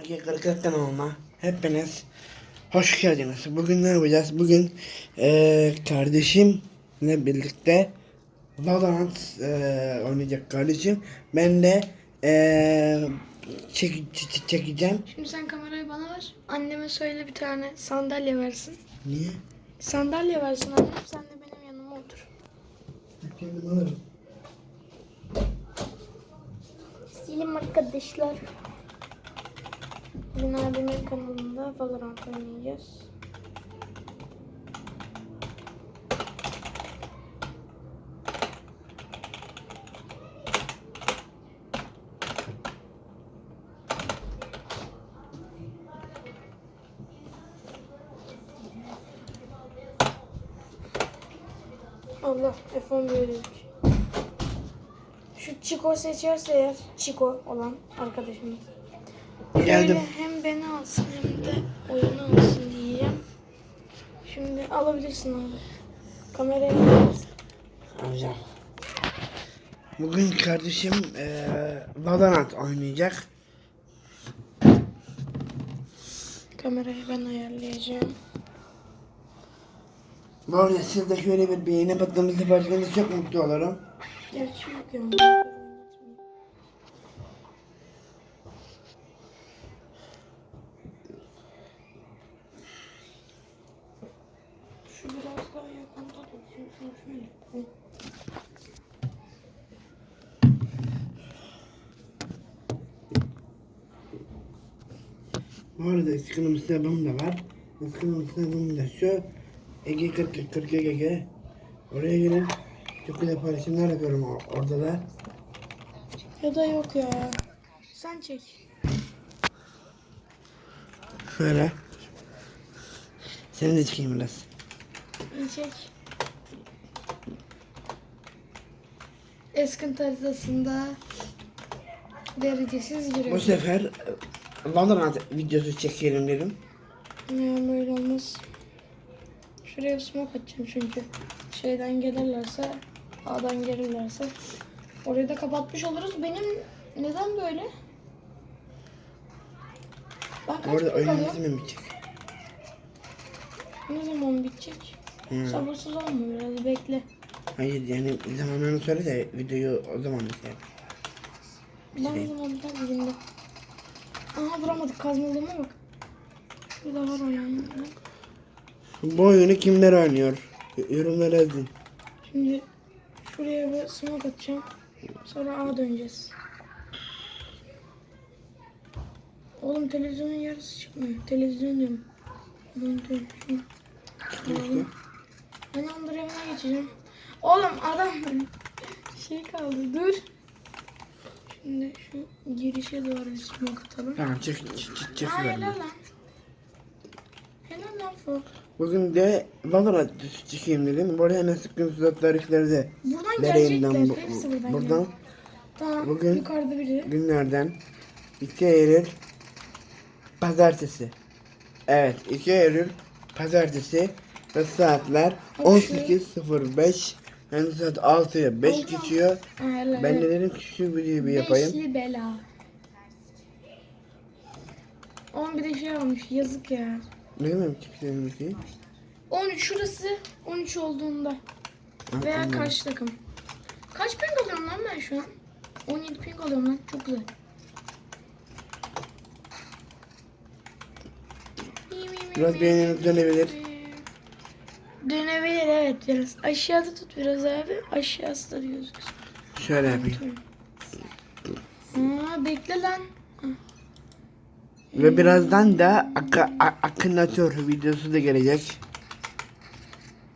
Ege Kırkız kanalıma hepiniz hoş geldiniz. Bugün ne yapacağız? Bugün eee kardeşimle birlikte Valorant eee oynayacak kardeşim. Ben de eee çek, çek- çekeceğim. Şimdi sen kamerayı bana ver. Anneme söyle bir tane sandalye versin. Niye? Sandalye versin annem. Sen de benim yanıma otur. Kendim alırım. Selim arkadaşlar. Bugün abimin kanalında Valorant oynayacağız. Allah F11 dedik. Şu Chico seçerse eğer Chico olan arkadaşımız. Geldim. Hem beni alsın hem de oyunu alsın diyeceğim. Şimdi alabilirsin abi. Alabilirsin. Alacağım. Bugün kardeşim eee Valorant oynayacak. Kamerayı ben ayarlayacağım. Bu arada siz de şöyle bir beğeni batmamızı yaparsanız çok mutlu olurum. Gerçi yok ya. monitör oynatmayayım. Şu biraz daha yakında dursun. Şunu şöyle koy. Bu arada Instagram hesabım da var. Instagram hesabım da şu. Ege 40 40 Ege. Oraya gelin. Çok güzel paylaşımlar yapıyorum or- orada da. Ya da yok ya. Sen çek. Şöyle. Seni de çıkayım biraz. İyi çek. Eskın haritasında derecesiz Bu giriyor. sefer e, Valorant videosu çekelim dedim. Ya böyle olmaz. Şuraya bir smoke atacağım çünkü. Şeyden gelirlerse, A'dan gelirlerse. Orayı da kapatmış oluruz. Benim neden böyle? Ben kaç Orada ping oyunumuz alıyorum? mi bitecek? Ne zaman bitecek? Hı. Sabırsız olma biraz bekle. Hayır yani zamanını söyle de videoyu o zaman şey yap. Ben o zaman ben elimde. Aha vuramadık kazmalığıma bak. Şurada var o yani. Bu oyunu kimler oynuyor? Yorumlara yazın. Şimdi şuraya bir smoke atacağım. Sonra A döneceğiz. Oğlum televizyonun yarısı çıkmıyor. Televizyon diyorum. Monitör. Alalım. Ben evine geçeceğim. Oğlum adam şey kaldı. Dur. Şimdi şu girişe doğru bir smoke atalım. Tamam çık çık. Aa şuradan. helal lan. Helal lan Fok. Bugün de Valorant videosu çekeyim dedim. Bu arada hemen sıkıntı surat tarifleri de Buradan gelecekler. bu- Hepsi buradan. buradan. Tamam. bugün- Yukarıda biri. günlerden 2 Eylül Pazartesi. Evet 2 Eylül Pazartesi ve saatler Hadi 18.05 yani saat 6'ya 5 Oldu. geçiyor. Ha. Ben de dedim ki şu videoyu bir yapayım. Beşli bela. 11'de şey almış. Yazık ya. Ne demek çıktığını bir şey? 13 şurası 13 olduğunda. Veya anladım. karşı takım. Kaç ping alıyorum lan ben şu an? 17 ping alıyorum lan. Çok güzel. Biraz beğeniniz dönebilir. Dönebilir evet biraz. Aşağıda tut biraz abi. Aşağısı da gözüksün. Şöyle yapayım. Aa bekle lan. Ve birazdan da Aka, A- Akınatör videosu da gelecek.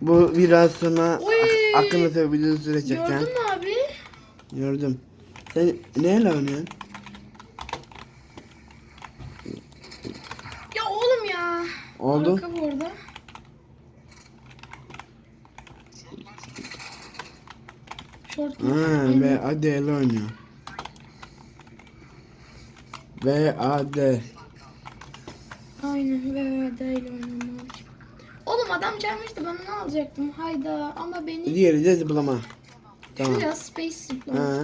Bu biraz sonra Oy! Ak- Akınatör videosu çekeceğim. Gördün mü abi? Gördüm. Sen neyle oynuyorsun? Ya oğlum ya. Oldu. Arka bu arada. Mu? Ha, ve AD'yle oynuyor. Ve AD. Aynen ve oynuyorum abi. Oğlum adam gelmişti ben ne alacaktım? Hayda ama beni Diğeri de zıplama. Tamam. şuraya space zipline. Ha,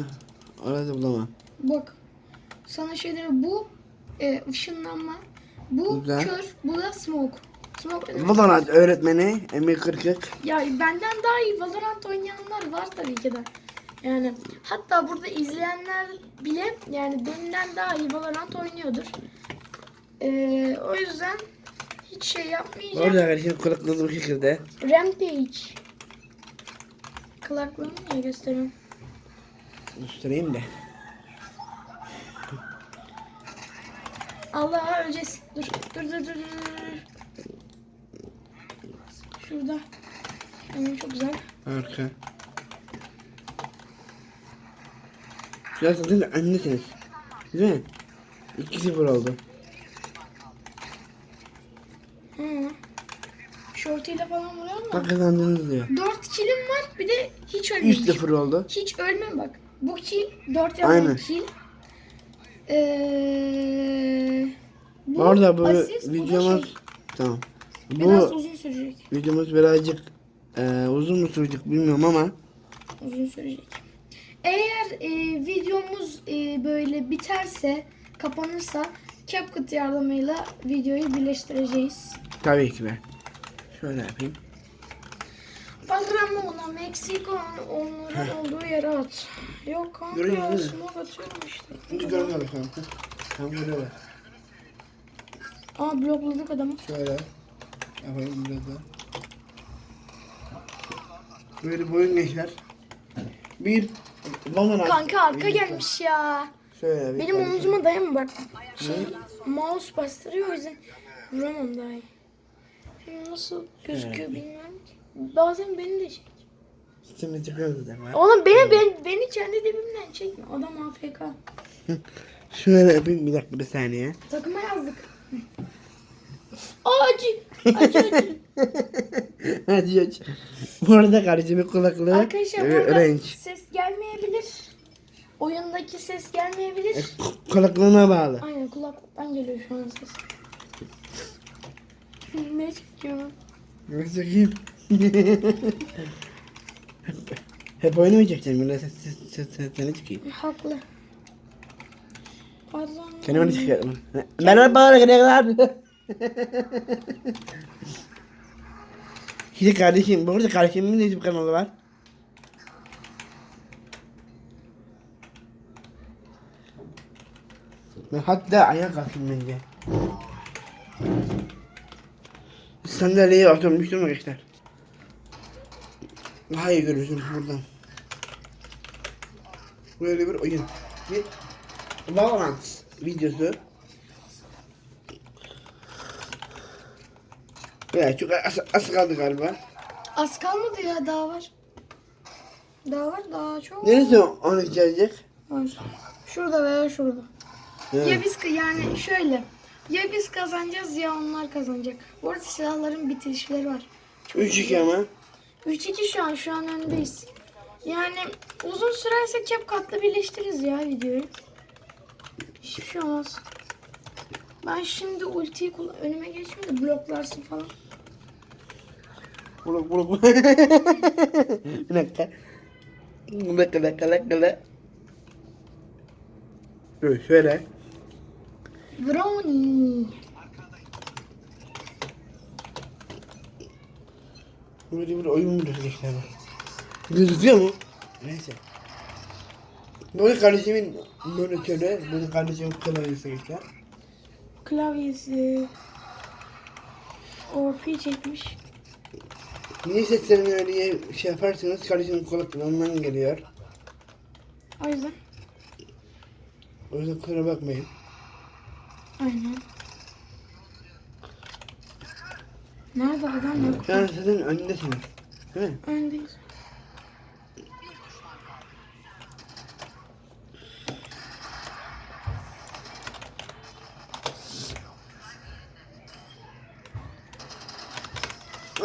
orada zıplama. Bak sana şeyleri bu e, ışınlanma. Bu Güzel. kör, bu da smoke. Smoke? Valorant öğretmeni Emir Kırkık. Ya benden daha iyi Valorant oynayanlar var tabii ki de. Yani hatta burada izleyenler bile yani benden daha iyi Valorant oynuyordur. Ee, o yüzden hiç şey yapmayacağım. Orada kardeşim kulaklığı bu şekilde. Rampage. Kulaklığımı niye gösteriyorum? Göstereyim de. Allah öleceğiz. Dur dur dur dur dur. dur. Şurada. Yani çok güzel. Arka. Şurası zaten önündesiniz. Değil mi? 2-0 oldu. Hı. Şortuyla falan vuruyor ama. Bak kazandınız diyor. 4 kilim var bir de hiç ölmemiş. 3-0 oldu. Hiç ölmem bak. Bu kill 4 Aynen. yazan kill. Ee, bu Orada bu asist, da videomuz şey. tamam. Biraz Bu uzun sürecek. videomuz birazcık eee, uzun mu sürecek bilmiyorum ama Uzun sürecek. Eğer e, videomuz e, böyle biterse, kapanırsa CapCut yardımıyla videoyu birleştireceğiz. tabii ki de. Şöyle yapayım. Bagramona, Meksiko onların olduğu yere at. Yok kanka Görüyor ya, musun? smoke atıyorum işte. Şimdi görmüyorlar kanka. Tam görüyorlar. Aa blokladık adamı. Şöyle. Yapayım biraz daha. Böyle boyun geçer. Bir Valorant. Kanka arka gelmiş ya. Şöyle bir Benim kardeşim. omzuma dayama bak. Şey, mouse bastırıyor o yüzden vuramam daha iyi. Şimdi nasıl gözüküyor bilmiyorum ki. Bazen beni de çek. Şimdi çıkıyoruz da. Oğlum beni, beni, beni kendi dibimden çekme. Adam AFK. Şöyle yapayım bir dakika bir saniye. Takıma yazdık. Aa, acı. Acı acı. Hadi aç. Bu arada kardeşimin kulaklığı Arkadaşlar e, burada renk. ses gelmeyebilir. Oyundaki ses gelmeyebilir. E, Kulaklığına bağlı. Aynen kulaklıktan geliyor şu an ses. ne çekiyor? Nasıl çekeyim? hep, hep oynamayacaksın. Böyle ses, ses, ses, seslerini çıkayım. Haklı. Pardon. Kendime çıkıyorum. Merhaba arkadaşlar. Şimdi kardeşim, bu arada kardeşimin de YouTube kanalı var. Ben hatta ayağa kalkayım bence. Sandalyeye oturmuştum arkadaşlar. Daha iyi görürsünüz buradan. Böyle bir oyun. Bir Valorant videosu. Ya çok az, az kaldı galiba. Az kalmadı ya daha var. Daha var daha çok. Neresi onu gelecek? Var. Şurada veya şurada. Ya biz yani şöyle. Ya biz kazanacağız ya onlar kazanacak. Bu arada silahların bitirişleri var. 3-2 ama. 3-2 şu an şu an öndeyiz. Yani uzun sürerse CapCut'la birleştiririz ya videoyu. Hiçbir şey olmaz. Ben şimdi ultiyi kullan önüme geçme de bloklarsın falan. Buluk buluk. bir dakika. Bir dakika, bir dakika, bir dakika. Dur şöyle. Brownie. Böyle bir oyun mu gözüküyor bu? Gözüküyor mu? Neyse. Böyle kardeşimin monitörü, böyle kardeşimin klavyesi geçer. Klavyesi. OP çekmiş. Niye seslerini öyle şey yaparsanız kardeşimin kulaklığından geliyor. O yüzden. O yüzden kusura bakmayın. Aynen. Nerede adam yok? An sizin önündesiniz. Değil mi? Öndeyiz.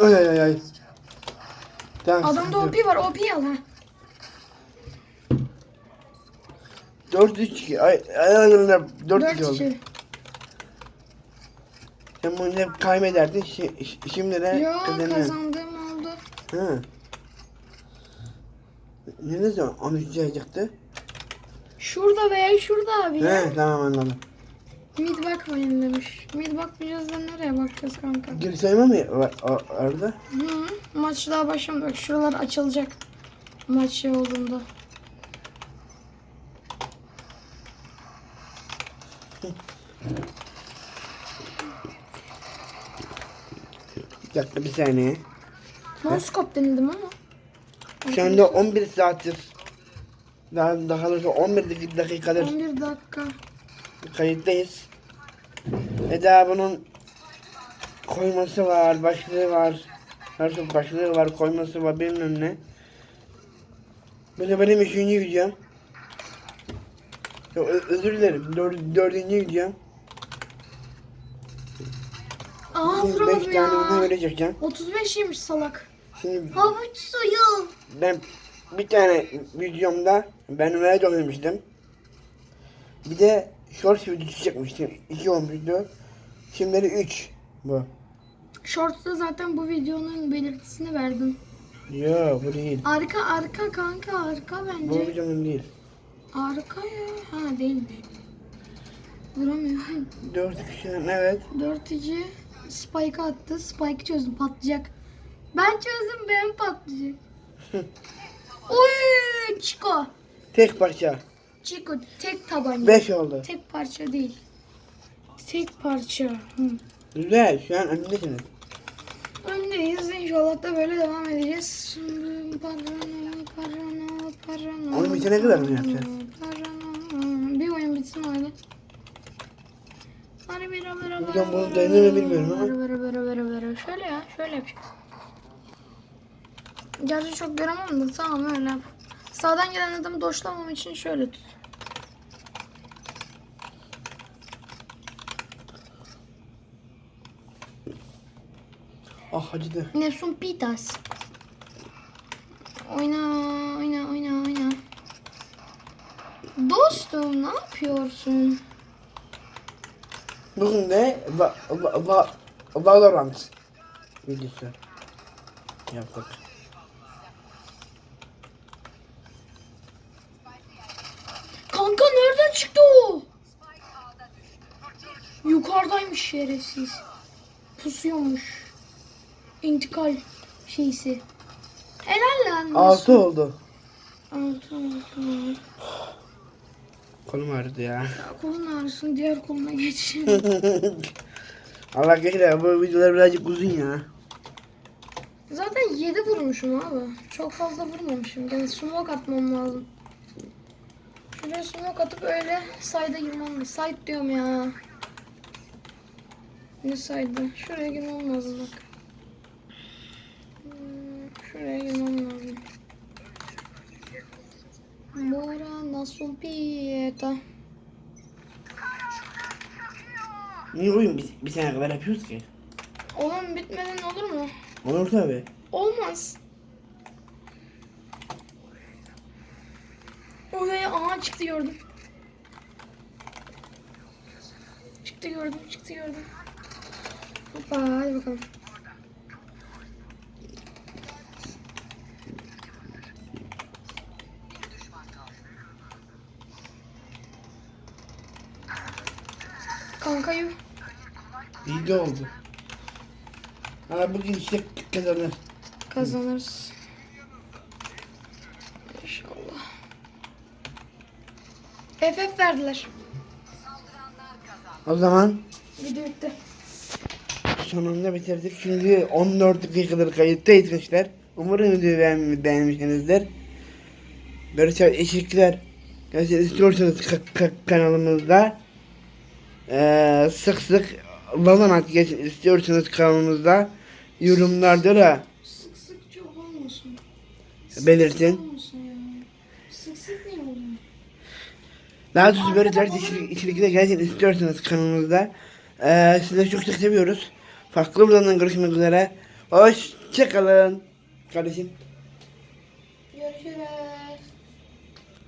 Ay ay ay ay. Adamda OP var. OP al ha. 4 3 ay ay ay 4 4 2 oldu. Sen bunu hep kaybederdin. Şi, şi- şimdi de Yo kazanıyorsun. kazandığım oldu. Ha. Ne ne zaman 13 yayacaktı? Şurada veya şurada abi ya. He tamam anladım. Mid bakmayın demiş. Mid bakmayacağız da nereye bakacağız kanka? Geri sayma mı orada? Hı, maç daha başlamadı. Bak şuralar açılacak. Maç şey olduğunda. Bir dakika bir saniye. Moskop denedim ama. Şu anda 11 saattir. Daha, daha doğrusu 11 dak- dakikadır 11 dakika. Kayıttayız. Ve daha bunun koyması var, başlığı var. Nasıl başlığı var, koyması var bilmem ne. Bu da benim üçüncü videom. Yok, özür dilerim. Dör, dördüncü videom. Aa bunu ya. çekeceğim. 35 yemiş salak. Şimdi Havuç suyu. ben bir tane videomda ben üniversite oynamıştım. Bir de short videosu çekmiştim. İki olmuştu. Şimdi üç bu. Shorts'ta zaten bu videonun belirtisini verdim. Yo bu değil. Arka arka kanka arka Bu bence. videonun değil. Arka ya. Ha değilmiş. Vuramıyor. Dört kişi evet. Dörtücü Spike attı. Spike çözdüm patlayacak. Ben çözdüm benim patlayacak. Oy Chico. Tek parça. Chico tek tabanca. Beş oldu. Tek parça değil. Tek parça. Hı. Güzel şu an öndesiniz. Öndeyiz. İnşallah da böyle devam edeceğiz. Parano, parano, parano. Oyun bitene kadar mı yapacağız? Parano. Bir oyun bitsin öyle. Hadi bir bera Hocam bunu dayanır mı bilmiyorum ama. Bera bera bera bera. Şöyle ya. Şöyle yapacağız. Gerçi çok göremem de tamam öyle yap. Sağdan gelen adamı doşlamam için şöyle tut. Ah acıdı. Nesun Pitas. Oyna, oyna, oyna, oyna. Dostum ne yapıyorsun? Bugün de va, va, va, Valorant videosu yaptık. Kanka nereden çıktı o? Yukarıdaymış şerefsiz. Pusuyormuş. İntikal şeysi. Helal lan. Altı oldu. Altı oldu. Kolum ağrıdı ya. Kolun ağrısın diğer koluna geç. Allah geçir bu videolar birazcık uzun ya. Zaten 7 vurmuşum abi. Çok fazla vurmamışım. Yani smoke atmam lazım. Şuraya smoke atıp öyle side'a girmem lazım. Side diyorum ya. Ne side'ı? Şuraya girmem lazım bak. Hmm, Şuraya girmem lazım. Buona sumpieta. Niye oyun bir, bir sene kadar yapıyoruz ki? Oğlum bitmeden olur mu? Olur tabi. Olmaz. Oraya aha çıktı gördüm. Çıktı gördüm, çıktı gördüm. Hoppa hadi bakalım. Kanka yuh. İyi de oldu. Ha bugün işte kazanır. Kazanırız. İnşallah. FF verdiler. O zaman Video bitti. Sonunda bitirdik. Şimdi 14 dakikadır kayıttayız gençler. Umarım videoyu beğen beğenmişsinizdir. Şey- teşekkürler. Gerçekten istiyorsanız ka- ka- kanalımızda eee sık sık Valorant geç istiyorsanız kanalımızda yorumlarda da Sık sık çok olmasın. belirtin. Olmasın ya. Sık sık niye oluyor? Daha doğrusu böyle ders içerik- içerikler gerçekten istiyorsanız kanalımızda eee sizleri çok çok seviyoruz. Farklı videolardan görüşmek üzere. Hoşçakalın. Kardeşim.